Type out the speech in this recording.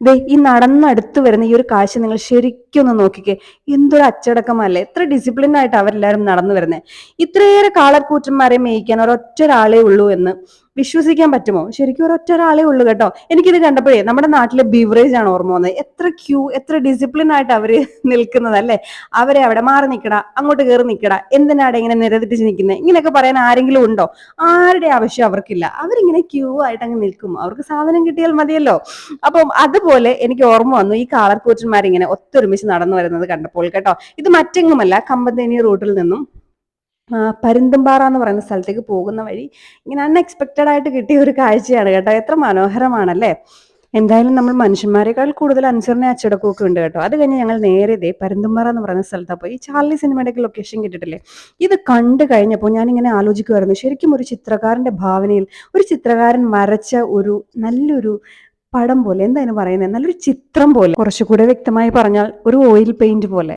ദേ ഈ നടന്നടുത്ത് വരുന്ന ഈ ഒരു കാഴ്ച നിങ്ങൾ ശരിക്കും ഒന്ന് നോക്കിക്കേ. എന്തൊരു അച്ചടക്കമല്ലേ. എത്ര ഡിസിപ്ലിൻ ആയിട്ട് അവരെല്ലാവരും നടന്നു വരുന്നത് ഇത്രയേറെ കാളക്കൂറ്റന്മാരെ മേയിക്കാൻ ഒരൊറ്റ ഒരാളേ ഉള്ളൂ എന്ന് വിശ്വസിക്കാൻ പറ്റുമോ? ശരിക്കും ഒരൊറ്റ ഒരാളേ ഉള്ളൂ കേട്ടോ. എനിക്കിത് കണ്ടപ്പോഴേ നമ്മുടെ നാട്ടിലെ ബീവറേജ് ആണ് ഓർമ്മ വന്നത്. എത്ര ക്യൂ എത്ര ഡിസിപ്ലിൻ ആയിട്ട് അവർ നിൽക്കുന്നത് അല്ലേ? അവരെ അവിടെ മാറി നിൽക്കടാ അങ്ങോട്ട് കയറി നിൽക്കടാ എന്തിനാടെ ഇങ്ങനെ നിരതിട്ടിച്ച് നിൽക്കുന്നത് ഇങ്ങനെയൊക്കെ പറയാൻ ആരെങ്കിലും ഉണ്ടോ? ആരുടെ ആവശ്യം അവർക്കില്ല. അവരിങ്ങനെ ക്യൂ ആയിട്ട് അങ്ങ് നിൽക്കും. അവർക്ക് സാധനം കിട്ടിയാൽ മതിയല്ലോ. അപ്പം അതുപോലെ എനിക്ക് ഓർമ്മ വന്നു ഈ കാളർ കാളർകൂറ്റന്മാരിങ്ങനെ ഒത്തൊരുമിച്ച് നടന്നു വരുന്നത് കണ്ടപ്പോൾ കേട്ടോ. ഇത് മറ്റെങ്ങുമല്ല കമ്പന്തേനി റൂട്ടിൽ നിന്നും പരുന്തുംപാറ എന്ന് പറയുന്ന സ്ഥലത്തേക്ക് പോകുന്ന വഴി ഇങ്ങനെ അൺഎക്സ്പെക്റ്റഡ് ആയിട്ട് കിട്ടിയ ഒരു കാഴ്ചയാണ് കേട്ടോ. എത്ര മനോഹരമാണല്ലേ? എന്തായാലും നമ്മൾ മനുഷ്യന്മാരെക്കാൾ കൂടുതൽ അനുസരണ അച്ചടക്കമൊക്കെ ഉണ്ട് കേട്ടോ. അത് കഴിഞ്ഞ് ഞങ്ങൾ നേരെ ഇതേ പരുന്തുംപാറ എന്ന് പറയുന്ന സ്ഥലത്താണ് പോയി. ചാർലി സിനിമയുടെ ഒക്കെ ലൊക്കേഷൻ കിട്ടിയിട്ടില്ലേ ഇത് കണ്ടു കഴിഞ്ഞപ്പോൾ ഞാനിങ്ങനെ ആലോചിക്കുമായിരുന്നു ശരിക്കും ഒരു ചിത്രകാരന്റെ ഭാവനയിൽ ഒരു ചിത്രകാരൻ വരച്ച ഒരു നല്ലൊരു പടം പോലെ എന്താണ് പറയുന്നത് നല്ലൊരു ചിത്രം പോലെ. കുറച്ചുകൂടെ വ്യക്തമായി പറഞ്ഞാൽ ഒരു ഓയിൽ പെയിന്റ് പോലെ.